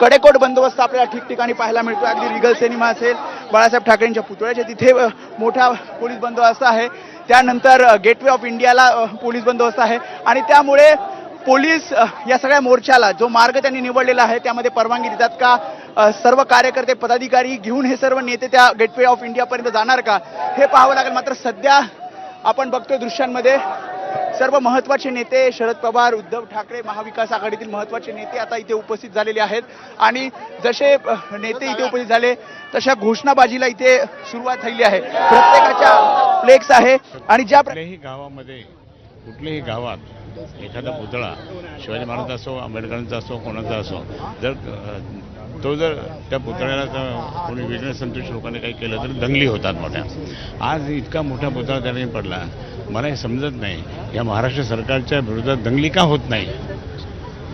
कडेकोट बंदोबस्त आपल्याला ठिकठिकाणी पाहायला मिळतो. अगदी रिगल सिनेमा असेल बाळासाहेब ठाकरेंच्या पुतळ्याच्या तिथे मोठा पोलीस बंदोबस्त आहे. त्यानंतर गेटवे ऑफ इंडियाला पोलीस बंदोबस्त आहे. आणि त्यामुळे पोलीस या सगळ्या मोर्चाला जो मार्ग त्यांनी निवडलेला आहे त्यामध्ये परवानगी देतात का? सर्व कार्यकर्ते पदाधिकारी घेऊन हे सर्व नेते त्या गेटवे ऑफ इंडियापर्यंत जाणार का? हे पाहावं लागेल. मात्र सध्या आपण बघतोय दृश्यांमध्ये सर्व महत्त्वाचे नेते शरद पवार उद्धव ठाकरे महाविकास आघाडीतील महत्त्वाचे नेते आता इथे उपस्थित झालेले आहेत. आणि जसे नेते इथे उपस्थित झाले तशा घोषणाबाजीला इथे सुरुवात झाली आहे. प्रत्येकाच्या फ्लेक्स आहे. आणि ज्या कुठल्याही गावामध्ये कुठल्याही गावात एखादा पुतळा शिवाजी महाराज असो आंबेडकरांचा असो कोणाचा असो जर तो जर त्या पुतळ्याला जर कोणी वेगळ्या संतोष लोकांनी काही केलं तर दंगली होतात मोठ्या. आज इतका मोठा पुतळा त्याने पडला. मला हे समजत नाही. या महाराष्ट्र सरकारच्या विरोधात दंगली का होत नाही?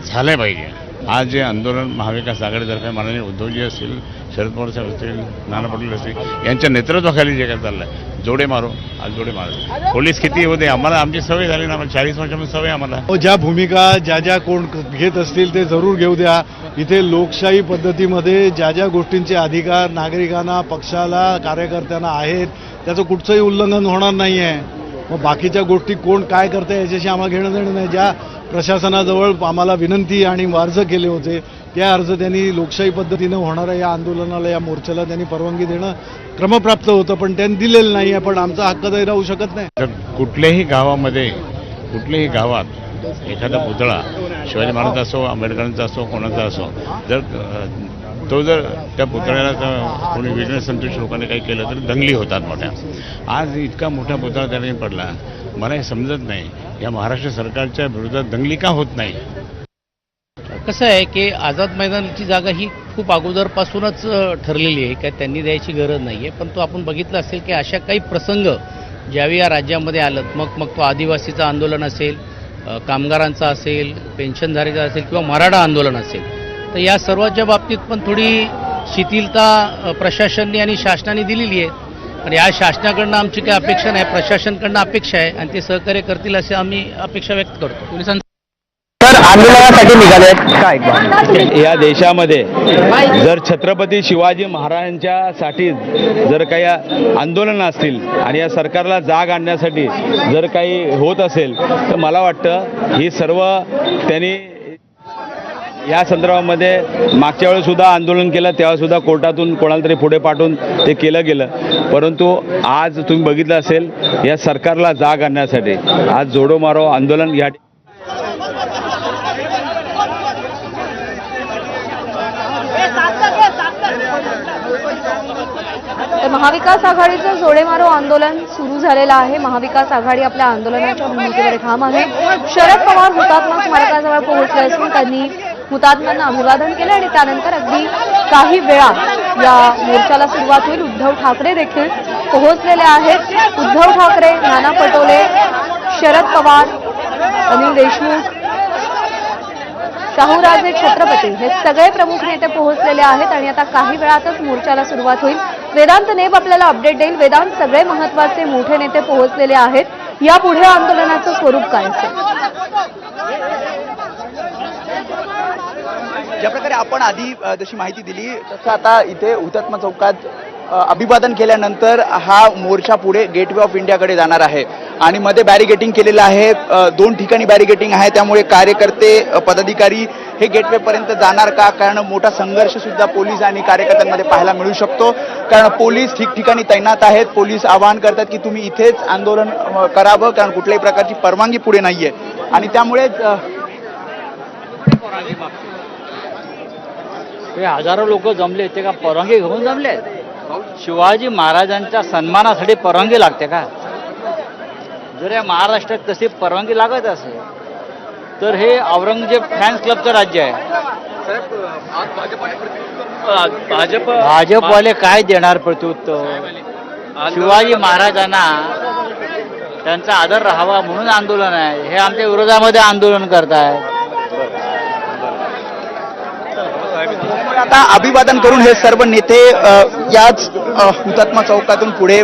झालं पाहिजे. आज जे आंदोलन महाविकास आघाडीतर्फे माननीय उद्धवजी असतील शरद पवार साहेब असतील नाना पटोले असतील यांच्या नेतृत्वाखाली जे काय चाललंय जोडे मारो आज जोडे मारो. पोलीस किती होते? आम्हाला आमची सवय झाली ना आम्हाला चाळीस वर्षामध्ये सवय आम्हाला. हो, ज्या भूमिका ज्या ज्या कोण घेत असतील ते जरूर घेऊ द्या. इथे लोकशाही पद्धतीमध्ये ज्या ज्या गोष्टींचे अधिकार नागरिकांना पक्षाला कार्यकर्त्यांना आहेत त्याचं कुठचंही उल्लंघन होणार नाही आहे मग बाकीच्या गोष्टी कोण काय करतं याच्याशी आम्हाला घेणं देणं नाही. ज्या प्रशासनाजवळ आम्हाला विनंती आणि अर्ज केले होते त्या अर्ज त्यांनी लोकशाही पद्धतीनं होणाऱ्या या आंदोलनाला या मोर्चाला त्यांनी परवानगी देणं क्रमप्राप्त होतं पण त्यांनी दिलेलं नाही आहे पण आमचा हक्क तरी राहू शकत नाही. तर कुठल्याही गावामध्ये कुठल्याही गावात एखादा पुतळा शिवाजी महाराजांचा असो आंबेडकरांचा असो कोणाचा असो जर तो जर त्या पुतळ्याला कोणी वेगळ्या संतोष लोकांनी काही केलं तर दंगली होतात मोठ्या. आज इतका मोठा पुतळा त्याने पडला. मला हे समजत नाही. या महाराष्ट्र सरकारच्या विरोधात दंगली का होत नाही? कसं आहे की आझाद मैदानाची जागा ही खूप अगोदरपासूनच ठरलेली आहे. काय त्यांनी द्यायची गरज नाही आहे पण तो आपण बघितलं असेल की अशा काही प्रसंग ज्यावेळी या राज्यामध्ये आलं मग मग तो आदिवासीचं आंदोलन असेल कामगारांचा असेल पेन्शनधारीचा असेल किंवा मराठा आंदोलन असेल तर या सर्वांच्या बाबतीत पण थोडी शिथिलता प्रशासनाने आणि शासनाने दिलेली आहे. आणि या शासनाकडनं आमची काही अपेक्षा नाही प्रशासनकडनं अपेक्षा आहे आणि ते सहकार्य करतील असे आम्ही अपेक्षा व्यक्त करतो. पोलिसांचं आंदोलनासाठी निघाले काय या देशामध्ये जर छत्रपती शिवाजी महाराजांच्यासाठी जर काही आंदोलन असतील आणि या सरकारला जाग आणण्यासाठी जर काही होत असेल तर मला वाटतं ही सर्व त्यांनी या संदर्भामध्ये मागच्या वेळेस सुद्धा आंदोलन केलं तेव्हा सुद्धा कोर्टातून कोणाला तरी पुढे पाठवून ते केलं गेलं. परंतु आज तुम्ही बघितलं असेल या सरकारला जाग आणण्यासाठी आज जोडो मारो आंदोलन या महाविकास आघाडीचं जोडेमारो आंदोलन सुरू झालेलं आहे. महाविकास आघाडी आपल्या आंदोलनाच्या भूमिकेवर ठाम आहे. शरद पवार हुतात्मा स्मारकाजवळ पोहोचले असून त्यांनी हुतात्म्यांना अभिवादन केलं आणि त्यानंतर अगदी काही वेळा या मोर्चाला सुरुवात होईल. उद्धव ठाकरे देखील पोहोचलेले आहेत. उद्धव ठाकरे नाना पटोले शरद पवार अनिल देशमुख शाहूराजे छत्रपती हे सगळे प्रमुख नेते पोहोचलेले आहेत आणि आता काही वेळातच मोर्चाला सुरुवात होईल. वेदांत नेब आपल्याला अपडेट देईल. वेदांत सगळे महत्त्वाचे मोठे नेते पोहोचलेले आहेत. यापुढे आंदोलनाचं स्वरूप काय असेल? ज्या प्रकारे आपण आधी जशी माहिती दिली तसं आता इथे हुतात्मा चौकात अभिवादन केल्यानंतर हा मोर्चा पुढे गेटवे ऑफ इंडियाकडे जाणार आहे. आणि मध्ये बॅरिगेटिंग केलेलं आहे. दोन ठिकाणी बॅरिगेटिंग आहे. त्यामुळे कार्यकर्ते पदाधिकारी हे गेटवे पर्यंत जाणार का? कारण मोठा संघर्ष सुद्धा पोलीस आणि कार्यकर्त्यांमध्ये पाहायला मिळू शकतो. कारण पोलीस ठिकठिकाणी तैनात आहेत. पोलीस आवाहन करतात की तुम्ही इथेच आंदोलन करावं. कारण कुठल्याही प्रकारची परवानगी पुढे नाहीये. आणि त्यामुळे हे हजारो लोक जमले ते का परवानगी घेऊन जमले? शिवाजी महाराजांच्या सन्मानासाठी परवानगी लागते का? जर या महाराष्ट्रात तशी परवानगी लागत असेल तर हे औरंगजेब फॅन्स क्लबचं राज्य आहे. भाजप भाजपवाले काय देणार प्रत्युत्तर? शिवाजी महाराजांना त्यांचा आदर राहावा म्हणून आंदोलन आहे. हे आमच्या विरोधामध्ये आंदोलन करतायत त्यामुळे आता अभिवादन करून हे सर्व नेते याच हुतात्मा चौकातून पुढे